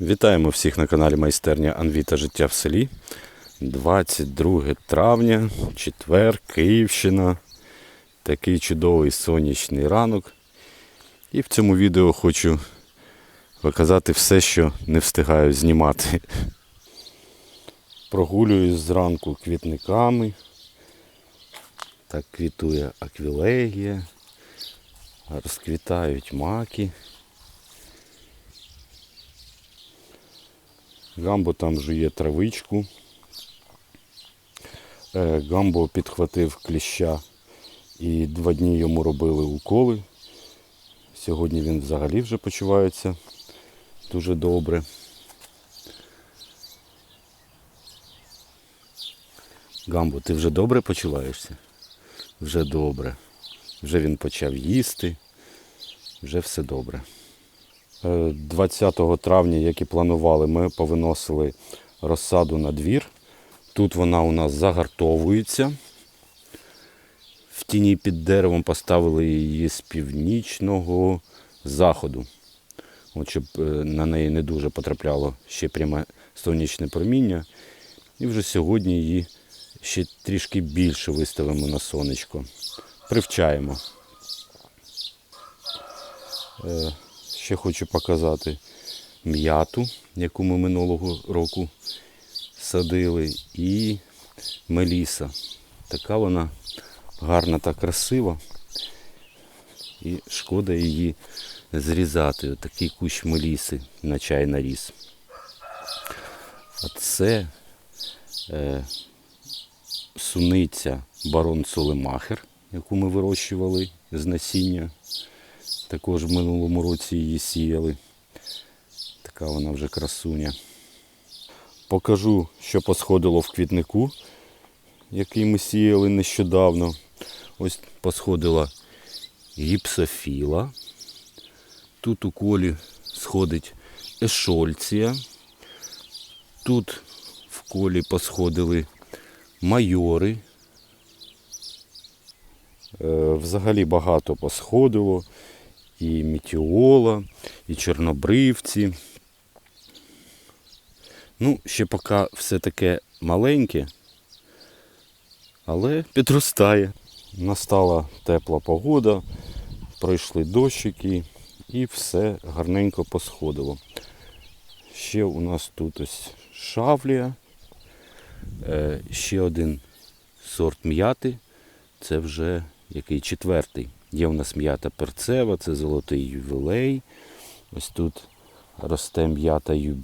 Вітаємо всіх на каналі Майстерня Анвіта Життя в селі. 22 травня, четвер, Київщина. Такий чудовий сонячний ранок. І в цьому відео хочу показати все, що не встигаю знімати. Прогулююсь зранку квітниками. Так квітує аквілегія. Розквітають маки. Гамбо там жує травичку. Е, Гамбо підхватив кліща і два дні йому робили уколи. Сьогодні він взагалі вже почувається дуже добре. Гамбо, ти вже добре почуваєшся? Вже добре. Вже він почав їсти. Вже все добре. Е, 20 травня, як і планували, ми повиносили розсаду на двір. Тут вона у нас загартовується. В тіні під деревом поставили її з північного заходу. От, щоб е, на неї не дуже потрапляло ще пряме сонячне проміння. І вже сьогодні її ще трішки більше виставимо на сонечко. Привчаємо. Ще хочу показати м'яту, яку ми минулого року садили, і меліса. Така вона гарна та красива. І шкода її зрізати. Отакий кущ меліси на чай наріс. А це е, суниця барон Солемахер, яку ми вирощували з насіння. Також в минулому році її сіяли. Така вона вже красуня. Покажу, що посходило в квітнику, який ми сіяли нещодавно. Ось посходила гіпсофіла. Тут у колі сходить ешольція. Тут в колі посходили майори. Е, Взагалі багато посходило і мітіола, і чорнобривці. Ну, ще поки все таке маленьке, але підростає. Настала тепла погода, пройшли дощики і все гарненько посходило. Ще у нас тут ось шавлія, е, ще один сорт м'яти. Це вже який четвертий. Є у нас м'ята перцева, це золотий ювілей. Ось тут росте м'ята е,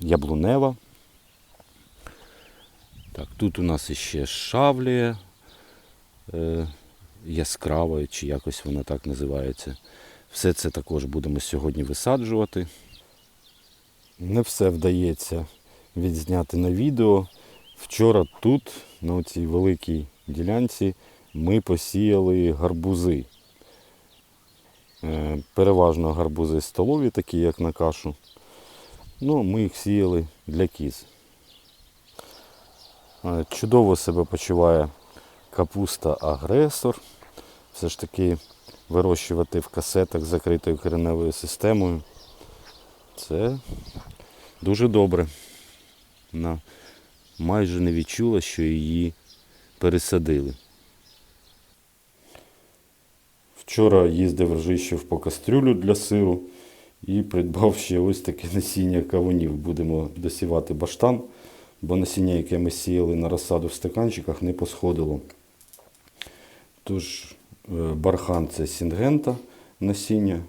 яблунева. Так, тут у нас іще шавлія е, яскрава, чи якось вона так називається. Все це також будемо сьогодні висаджувати. Не все вдається відзняти на відео. Вчора тут, на цій великій ділянці, ми посіяли гарбузи. Е, Переважно гарбузи столові, такі як на кашу. Ну, ми їх сіяли для кіз. Е, Чудово себе почуває капуста агресор. Все ж таки вирощувати в касетах закритою кореневою системою. Це дуже добре. Вона майже не відчула, що її пересадили. Вчора їздив Ржищев по кастрюлю для сиру і придбав ще ось таке насіння кавунів. Будемо досівати баштан, бо насіння, яке ми сіяли на розсаду в стаканчиках, не посходило. Тож е, бархан це сінгента насіння.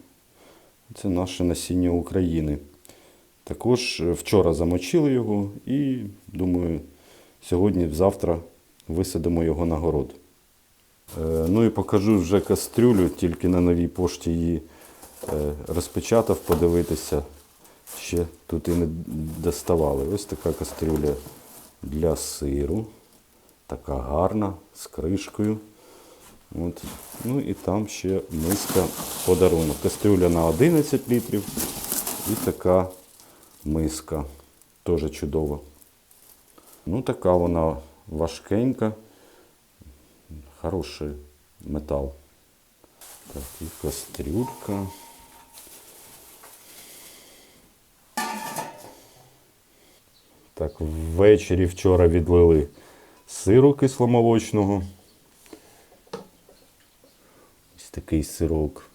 Це наше насіння України. Також е, вчора замочили його і, думаю, сьогодні-завтра висадимо його на город. Е, Ну і покажу вже кастрюлю, тільки на новій пошті її е, розпечатав, подивитися. Ще тут і не доставали. Ось така кастрюля для сиру. Така гарна, з кришкою. От. Ну і там ще миска подарунок. Кастрюля на 11 літрів і така миска. Теж чудова. Ну, така вона важкенька. Хороший метал. Так, і кастрюлька. Так, ввечері вчора відлили сиру кисломолочного. Ось такий сирок.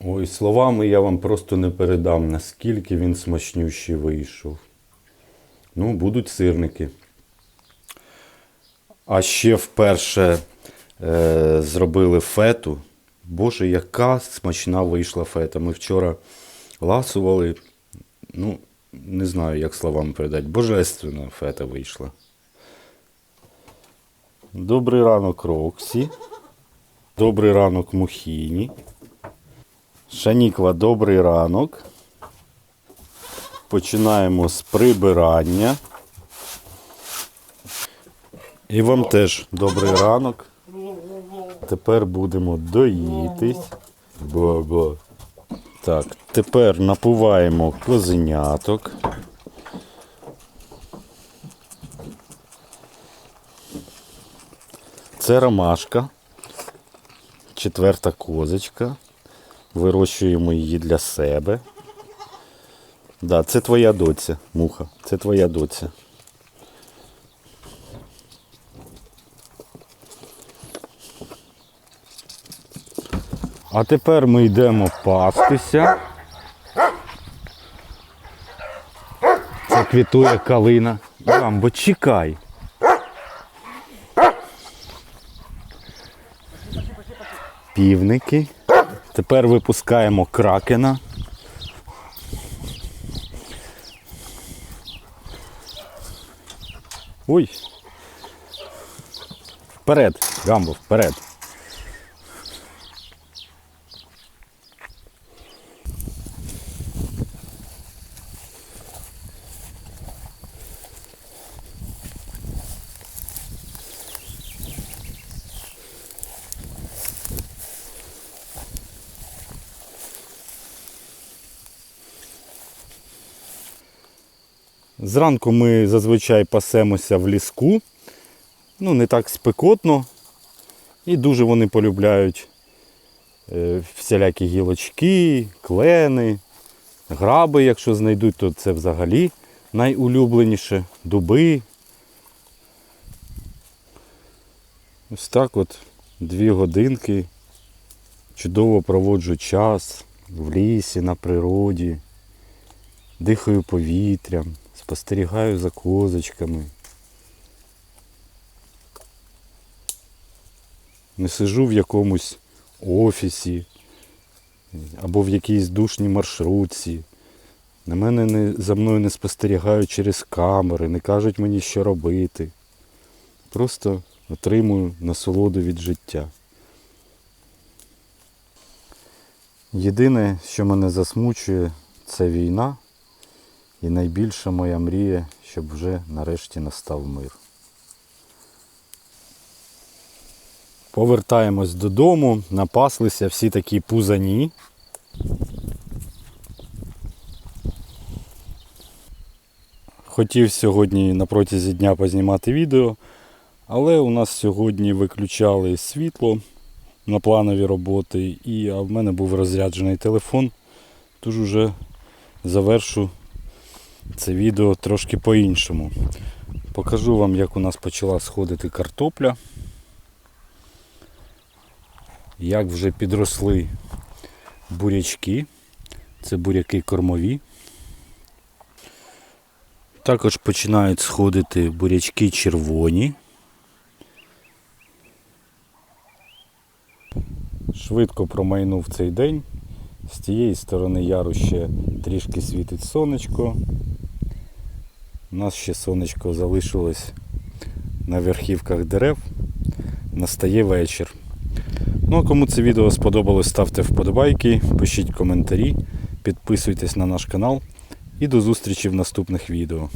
Ой, словами я вам просто не передам, наскільки він смачнющий вийшов. Ну, будуть сирники. А ще вперше е, зробили фету. Боже, яка смачна вийшла фета. Ми вчора ласували. Ну, не знаю, як словами передати. Божественна фета вийшла. Добрий ранок, Роксі. Добрий ранок, Мухіні. Шанікла, добрий ранок. Починаємо з прибирання. І вам теж добрий ранок. Тепер будемо доїтись. Бо-бо. Так, тепер напуваємо козеняток. Це ромашка. Четверта козочка. Вирощуємо її для себе. Да, це твоя доця, муха. Це твоя доця. А тепер ми йдемо пастися. Це квітує калина. Ямбо, чекай. Півники. Тепер випускаємо кракена. Ой. Вперед, гамбо, вперед. Зранку ми зазвичай пасемося в ліску. Ну, не так спекотно. І дуже вони полюбляють е, всілякі гілочки, клени, граби, якщо знайдуть, то це взагалі найулюбленіше. Дуби. Ось так от дві годинки. Чудово проводжу час в лісі, на природі дихаю повітрям, спостерігаю за козочками. Не сижу в якомусь офісі або в якійсь душній маршрутці. На мене не, за мною не спостерігають через камери, не кажуть мені, що робити. Просто отримую насолоду від життя. Єдине, що мене засмучує, це війна. І найбільша моя мрія, щоб вже нарешті настав мир. Повертаємось додому, напаслися всі такі пузані. Хотів сьогодні на протязі дня познімати відео, але у нас сьогодні виключали світло на планові роботи, і в мене був розряджений телефон, тож уже завершу це відео трошки по-іншому. Покажу вам, як у нас почала сходити картопля. Як вже підросли бурячки. Це буряки кормові. Також починають сходити бурячки червоні. Швидко промайнув цей день. З тієї сторони яру ще трішки світить сонечко. У нас ще сонечко залишилось на верхівках дерев. Настає вечір. Ну а кому це відео сподобалось, ставте вподобайки, пишіть коментарі, підписуйтесь на наш канал і до зустрічі в наступних відео.